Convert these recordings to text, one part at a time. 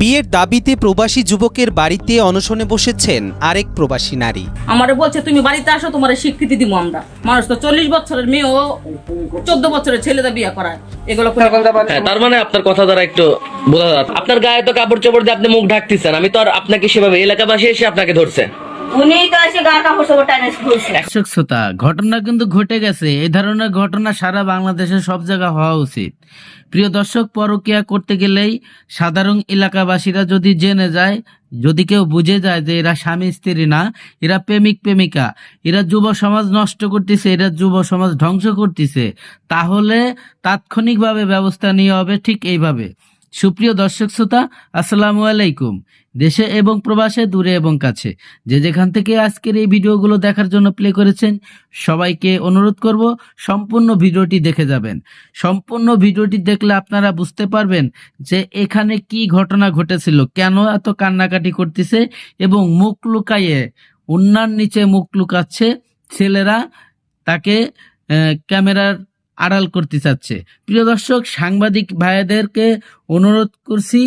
বিয়ের দাবিতে প্রবাসী যুবকের বাড়িতে অনশনে বসেছেন আরেক প্রবাসী নারী। আমারে বলছে তুমি বাড়িতে আসো তোমার স্বীকৃতি দিব আমরা। মানুষ তো চল্লিশ বছরের মেয়ে ও চোদ্দ বছরের ছেলেদের বিয়ে করায়। এগুলো হ্যাঁ তার মানে আপনার কথা দ্বারা একটু বোঝা যাচ্ছে। আপনার গায়ে তো কাপড় চোপড় দিয়ে আপনি মুখ ঢাকতেছেন আমি তো আর আপনাকে সেভাবে এলাকাবাসী এসে আপনাকে ধরছে ঘটনা কিন্তু ঘটে গেছে। এই ধরনের ঘটনা সারা বাংলাদেশে সব জায়গা হওয়া উচিত। প্রিয় দর্শক, পরকিয়া করতে গেলেই সাধারণ এলাকাবাসীরা যদি জেনে যায়, যদি কেউ বুঝে যায় যে এরা স্বামী, স্ত্রী না, এরা প্রেমিক, প্রেমিকা, এরা যুব সমাজ নষ্ট করতেছে, এরা যুব সমাজ ধ্বংস করতেছে, তাহলে তাৎক্ষণিকভাবে ব্যবস্থা নেওয়া হবে ঠিক এইভাবে। সুপ্রিয় দর্শক শ্রোতা, আসসালামু আলাইকুম। দেশে এবং প্রবাসে, দূরে এবং কাছে। যে যেখান থেকে আজকের এই ভিডিওগুলো দেখার জন্য প্লে করেছেন, সবাইকে অনুরোধ করব সম্পূর্ণ ভিডিওটি দেখে যাবেন। সম্পূর্ণ ভিডিওটি দেখলে আপনারা বুঝতে পারবেন যে এখানে কি ঘটনা ঘটেছিল, কেন এত কান্নাকাটি করতেছে এবং মুখ লুকাইয়ে অন্যার নিচে মুখ লুকাচ্ছে ছেলেরা, তাকে ক্যামেরার আড়াল করতে চাচ্ছে। প্রিয় দর্শক, সাংবাদিক ভাইদেরকে অনুরোধ করছি,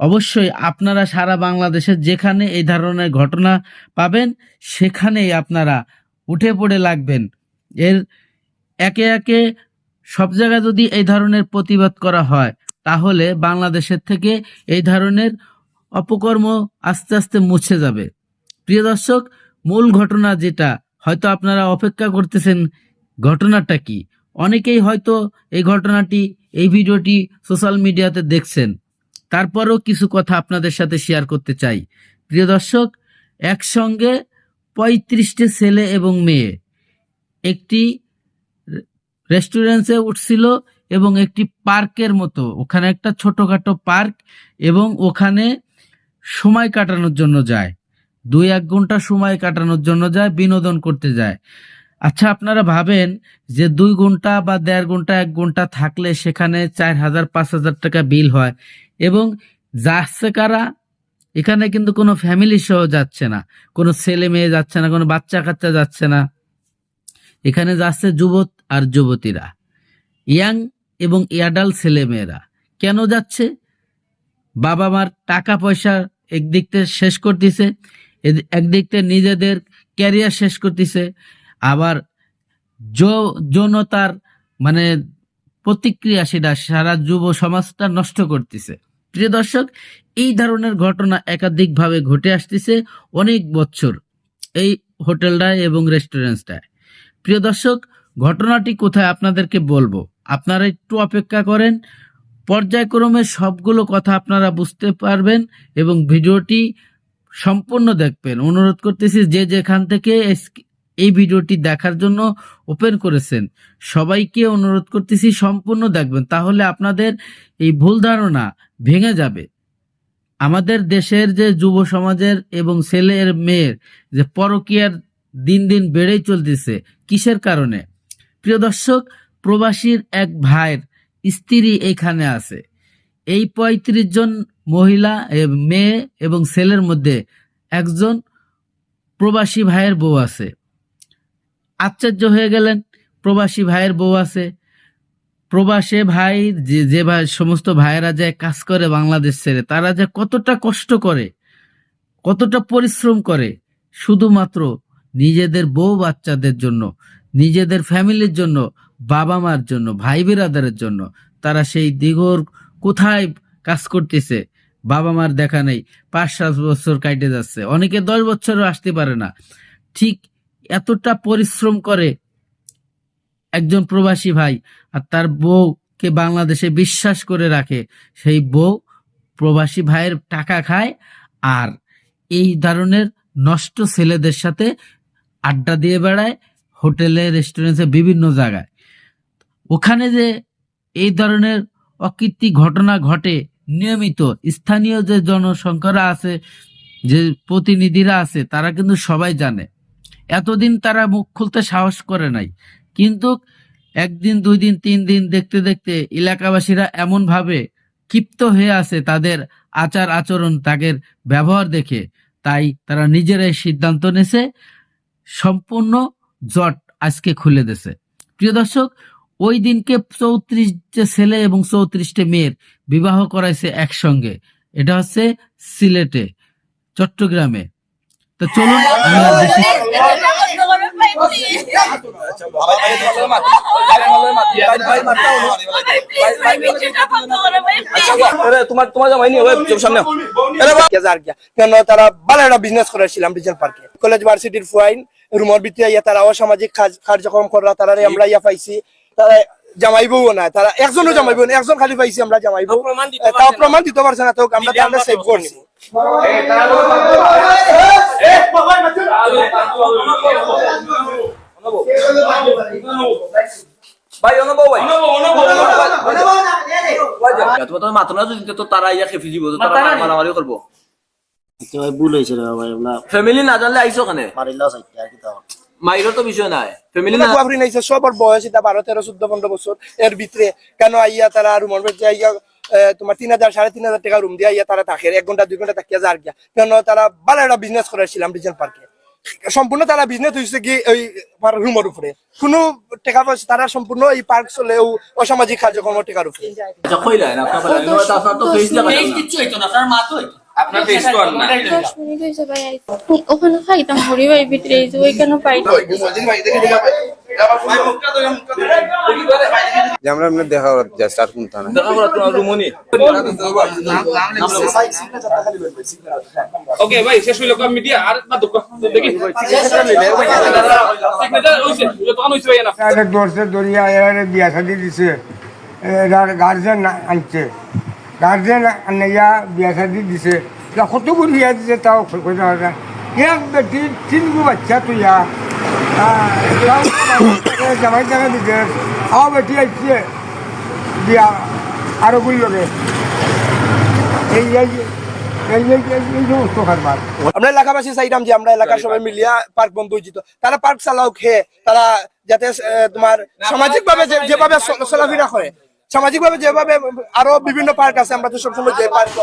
অবশ্যই আপনারা সারা বাংলাদেশের যেখানে এই ধরনের ঘটনা পাবেন, সেখানেই আপনারা উঠে পড়ে লাগবেন। এর একে একে সব জায়গায় যদি এই ধরনের প্রতিবাদ করা হয়, তাহলে বাংলাদেশের থেকে এই ধরনের অপকর্ম আস্তে আস্তে মুছে যাবে। প্রিয় দর্শক, মূল ঘটনা যেটা, হয়তো আপনারা অপেক্ষা করতেছেন, ঘটনাটা কি? অনেকেই হয়তো এই ঘটনাটি, এই ভিডিওটি সোশ্যাল মিডিয়াতে দেখছেন। তারপরেও কিছু কথা আপনাদের সাথে শেয়ার করতে চাই। প্রিয় দর্শক, একসঙ্গে পঁয়ত্রিশটি ছেলে এবং মেয়ে। একটি রেস্টুরেন্টে উঠছিল এবং একটি পার্কের মতো। ওখানে একটা ছোটোখাটো পার্ক এবং ওখানে সময় কাটানোর জন্য যায়। দুই এক ঘণ্টা সময় কাটানোর জন্য যায়, বিনোদন করতে যায়। আচ্ছা আপনারা ভাবেন যে দুই ঘণ্টা বা দেড় ঘণ্টা, এক ঘণ্টা থাকলে সেখানে চার হাজার, পাঁচ হাজার টাকা বিল হয় এবং যাচ্ছে কারা? এখানে কিন্তু কোনো ফ্যামিলি সহ যাচ্ছে না। কোনো ছেলে মেয়ে যাচ্ছে না, কোনো বাচ্চা কাচ্চা যাচ্ছে না। এখানে যাচ্ছে যুবক আর যুবতীরা, ইয়াং এবং ইয়াডাল ছেলে মেয়েরা। কেন যাচ্ছে? বাবা মার টাকা পয়সা একদিক থেকে শেষ করতেছে একদিক থেকে নিজেদের ক্যারিয়ার শেষ করতেছে। আবার যৌনতার মানে প্রতিক্রিয়া সেটা সারা যুব সমাজটা নষ্ট করতেছে। প্রিয় দর্শক, এই ধরনের ঘটনা একাধিকভাবে ঘটে আসতেছে অনেক বছর এই হোটেলটায় এবং রেস্টুরেন্টটায় প্রিয় দর্শক, ঘটনাটি কোথায় আপনাদেরকে বলব? আপনারা একটু অপেক্ষা করেন, পর্যায়ক্রমে সবগুলো কথা আপনারা বুঝতে পারবেন এবং ভিডিওটি সম্পূর্ণ দেখবেন। অনুরোধ করতেছি যে যেখান থেকে এই ভিডিওটি দেখার জন্য ওপেন করেছেন। সবাইকে অনুরোধ করতেছি সম্পূর্ণ দেখবেন, তাহলে আপনাদের এই ভুল ধারণা ভেঙে যাবে। আমাদের দেশের যে যুব সমাজের এবং ছেলের মেয়ের যে পরকীয়ার দিন দিন বেড়েই চলতেছে, কিসের কারণে? প্রিয় দর্শক, প্রবাসীর এক ভাইয়ের স্ত্রী এখানে আছে। এই পঁয়ত্রিশ জন মহিলা মেয়ে এবং ছেলের মধ্যে একজন প্রবাসী ভাইয়ের বউ আছে। আশ্চর্য হয়ে গেলেন। প্রবাসী ভাইয়ের বউ আছে। প্রবাসে ভাই যে যে ভাই, সমস্ত ভাইয়েরা যায় কাজ করে বাংলাদেশ ছেড়ে, তারা যে কতটা কষ্ট করে, কতটা পরিশ্রম করে, শুধুমাত্র নিজেদের বউ বাচ্চাদের জন্য, নিজেদের ফ্যামিলির জন্য, বাবা মার জন্য, ভাই বিরাদারের জন্য, তারা সেই দিগর কোথায় কাজ করতেছে, বাবা মার দেখা নেই, পাঁচ সাত বছর কাটে যাচ্ছে। অনেকে দশ বছরও আসতে পারে না। ঠিক এতটা পরিশ্রম করে একজন প্রবাসী ভাই আর তার বউকে বাংলাদেশে বিশ্বাস করে রাখে, সেই বউ প্রবাসী ভাইয়ের টাকা খায় আর এই ধরনের নষ্ট ছেলেদের সাথে আড্ডা দিয়ে বেড়ায় হোটেলে, রেস্টুরেন্টে, বিভিন্ন জায়গায়। ওখানে যে এই ধরনের অকীর্তি ঘটনা ঘটে, নিয়মিত স্থানীয় যে জনসংখ্যারা আছে, যে প্রতিনিধিরা আছে, তারা কিন্তু সবাই জানে। এতদিন তারা মুখ খুলতে সাহস করে নাই। কিন্তু একদিন দুই দিন তিন দিন দেখতে দেখতে এলাকাবাসীরা এমন ভাবে ক্ষিপ্ত হয়ে আছে তাদের আচার আচরণ, তাদের ব্যবহার দেখে। তাই তারা নিজেরাই সিদ্ধান্ত নেছে সম্পূর্ণ জট আজকে খুলে দিছে প্রিয় দর্শক, ওই দিনকে চৌত্রিশটা ছেলে এবং চৌত্রিশটা মেয়ের বিবাহ করাইছে একসঙ্গে। এটা হচ্ছে সিলেটে, চট্টগ্রামে। তো চলুন আমি তোমার তোমার জামাই নিয়ে সামনে তারা ভালো একটা বিজনেস করেছিলাম রিজেন্ট পার্কে কলেজ ভার্সিটির ফুয়াইন রুমের ভিতরে ইয়া তারা অসামাজিক কাজ- কার্যক্রম করা তারা আমরা ইয়া পাইছি তারা জামাইবও না তারা একজনও জামাইবো না একজন খালি পাইছি আমরা জামাইবো তাও প্রমাণ দিতে পারছে না তো আমরা তাহলে সেভ করছি ভাই অনুভব ভাই তোমার তো মাত্র না যদি তো তারা ইয়া খেফি দিব তো তারা মারামারি করব ভুল হয়েছে ভাই ফ্যামিলি না জানলে আইসো কানে মারিলাও চাইতে আর কি মাইরও তো বিষয় নাই ফ্যামিলি না সবার বয়স এটা বারো তেরো চোদ্দ পনেরো বছর এর ভিতরে কেন আইয়া তারা রুমের ভিতরে আইয়া আহ, তোমার তিন হাজার সাড়ে তিন হাজার টাকা রুম দিয়ে ইয়া তারা থাকে এক ঘণ্টা দুই ঘণ্টা থাকিয়া যার গিয়া। কেন তারা ভালো একটা বিজনেস করেছিলাম রিজাল পার্কে সম্পূর্ণ তারা বিজনেস হয়েছে কি ওই রুমের উপরে কোনো টাকা পয়সা তারা সম্পূর্ণ এই পার্ক চলে ও অসামাজিক কার্যক্রম টাকার উপরে আপনার ফেস তো আর না। ওখানে খাইতাম হরি ভাই ভিতরে এই যে ওইখানে পাইতাম যে আমরা এমনি দেখা জাস্ট আর কোনটা না দেখা করা তোমার রুমনি ওকে ভাই শেষ হইল কম মিডিয়া আর না দুঃখ। দেখি। সিগনেচার হইছে তখন হইছে ভাই না? এটা দর্শে দরিয়া এর বিয়া শাদি দিছে। এটার গার্জেন আনছে। গার্জেন আনাইয়া বিয়া শাদি দিছে এটা কত করে বিয়া দিছে তাও না এক বেটি গো বাচ্চা তুই ইয়া জামাই টাকা দিছে আও বেটি আইছে বিয়া আরও গুলোকে এই আমরা এলাকাবাসী চাইতাম যে আমরা এলাকার সবাই মিলিয়া পার্ক বন্ধ হয়ে যেত তারা পার্ক চালাও খেয়ে তারা যাতে তোমার সামাজিক ভাবে যেভাবে চল- চলাফেরা করে সামাজিক ভাবে যেভাবে আরও বিভিন্ন পার্ক আছে আমরা তো সবসময় যে পার্ক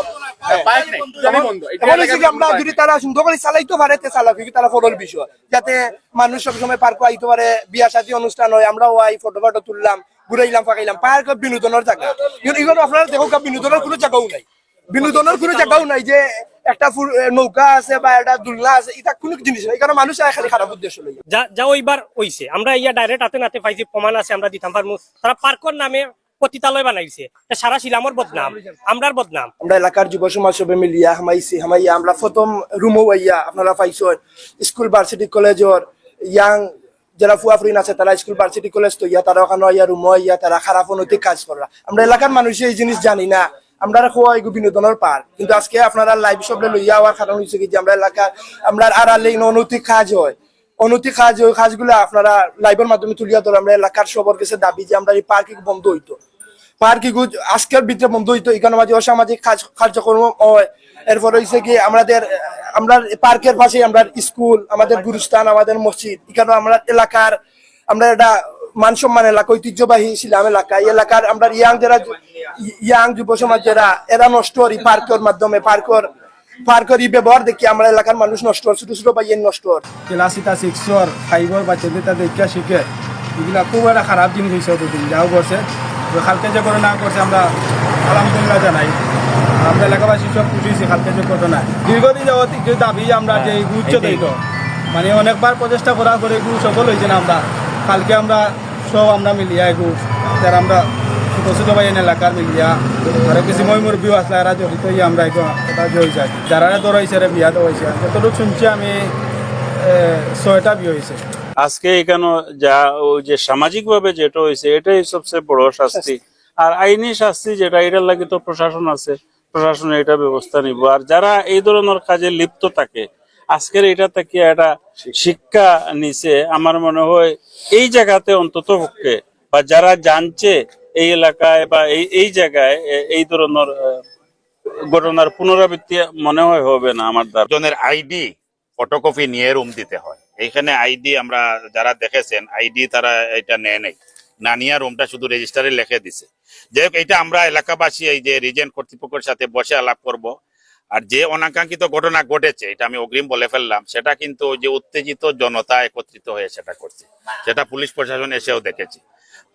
আমরা যদি তারা সুন্দর করে চালাইতে পারে তে চালাক তারা ফটোর বিষয়। যাতে মানুষ সবসময় পার্ক আইতে পারে বিয়া সাথী অনুষ্ঠান হয় আমরাও আই ফটো ফটো তুললাম ঘুরাইলাম ফাঁকাইলাম। পার্ক বিনোদনের জায়গা। কিন্তু এগুলো আপনারা দেখো বিনোদনের কোনো জায়গাও নাই। বিনোদনের কোনো জায়গাও নাই যে একটা নৌকা আছে বা একটা দুলনা আছে এটা কোনো জিনিস নাই। কারণ মানুষ খালি খারাপ উদ্দেশ্য লই যা যা ওইবার হইছে। আমরা ইয়া ডাইরেক্ট হাতে নাতে পাইছি প্রমাণ আছে আমরা দিতাম পারমু। তারা পার্কর নামে পতিতালয় বানাইছে। সারা শিলামর বদনাম, আমরার বদনাম। আমরা এলাকার যুব সমাজ সবে মিলিয়া হামাইছি, হামাইয়া, আমরা প্রথম আপনারা পাইছেন। স্কুল ভার্সিটি কলেজর ইয়াং যারা আছে, তারা স্কুল ভার্সিটি কলেজ তো ইয়া, তারা ওখানে ইয়া ইয়া তারা খারাপ অনৈতিক কাজ করা। আমরা এলাকার মানুষ এই জিনিস জানি না। আমরা খোয়া এগু বিনোদনের পার। কিন্তু আজকে আপনারা লাইভ সবলে লইয়া হওয়ার কারণ হচ্ছে কি যে আমরা এলাকার, আমরা আড়ালে অনৈতিক কাজ হয়। অনৈতিক কাজ ওই কাজগুলো আপনারা লাইভের মাধ্যমে তুলিয়া ধরে। আমরা এলাকার সবার কাছে দাবি যে আমরা এই পার্কিং বন্ধ হইতো। পার্কি আজকের ভিতরে বন্ধ হইতো এখানে অসামাজিক কার্যক্রম এরপর হয়েছে কি আমাদের আমরা পার্কের পাশে আমরা স্কুল আমাদের গুরুস্থান আমাদের মসজিদ এখানে আমরা এলাকার আমরা এটা মান সম্মান এলাকা ঐতিহ্যবাহী ছিলাম এলাকা। এলাকার আমরা ইয়াং যারা ইয়াং যুব সমাজ যারা এরা নষ্ট করি পার্কের মাধ্যমে পার্কর পার্কের ই ব্যবহার দেখি আমরা এলাকার মানুষ নষ্ট হয়, ছোট ছোট বাইয়ের নষ্ট হয়। ক্লাস এটা সিক্সর ফাইভর বাচ্চাদের তাদের দেখা শিখে এগুলা খুব একটা খারাপ জিনিস হয়েছে যাও করছে তো কালকে যে করে না করছে আমরা আলহামদুলিল্লাহ জানাই। আমরা এলাকাবাসী সব খুশি কালকে যে ঘটনা দীর্ঘদিন যাবত যে দাবি আমরা যে গুরুত্ব দিই তো মানে অনেকবার প্রচেষ্টা করার পরে এগুলো সফল হয়েছে না আমরা। কালকে আমরা সব আমরা মিলিয়া এগুলো যারা আমরা ছোট ভাই এলাকার মিলিয়া আর কিছু মই মুরব্বীও আসলে এরা জড়িত হয়ে আমরা এটা জড়িত যারা ধরাইছে রে বিয়া দেওয়াইছে যতটুকু শুনছি আমি ছয়টা বিয়ে হয়েছে। আজকে এখানে যা ওই যে সামাজিক ভাবে যেটা হয়েছে, এটাই সবচেয়ে বড় শাস্তি। আর আইনি শাস্তি যেটা, এটার লাগে তো প্রশাসন আছে, প্রশাসন এটা ব্যবস্থা নিব। আর যারা এই ধরনের কাজে লিপ্ত থাকে, আজকের এটা থেকে একটা শিক্ষা নিছে, আমার মনে হয় এই জায়গাতে অন্তত পক্ষে, বা যারা জানছে এই এলাকায় বা এই এই জায়গায় এই ধরনের ঘটনার পুনরাবৃত্তি মনে হয় হবে না আমার দ্বারা। আইডি, ফটোকপি নিয়ে রুম দিতে হয়। এইখানে আইডি আমরা যারা দেখেছেন, আইডি তারা এটা নেয় নাই। না নিয়ে রুমটা শুধু রেজিস্টারে লিখে দিছে। যাই হোক এটা আমরা এলাকাবাসী এই যে রিজেন্ট কর্তৃপক্ষের সাথে বসে আলাপ করব। আর যে অনাকাঙ্ক্ষিত ঘটনা ঘটেছে, এটা আমি অগ্রিম বলে ফেললাম, সেটা কিন্তু যে উত্তেজিত জনতা একত্রিত হয়ে সেটা করছে। সেটা পুলিশ প্রশাসন এসেও দেখেছে।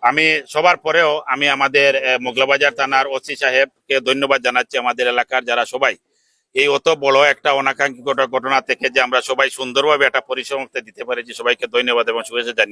আমি সবার পরেও আমি আমাদের মোগলাবাজার থানার ওসি সাহেবকে ধন্যবাদ জানাচ্ছি, আমাদের এলাকার যারা সবাই। এই অত বড় একটা অনাকাঙ্ক্ষিত ঘটনা থেকে যে আমরা সবাই সুন্দরভাবে একটা পরিসমাপ্তি দিতে পারেছি সবাইকে ধন্যবাদ এবং শুভেচ্ছা জানিয়ে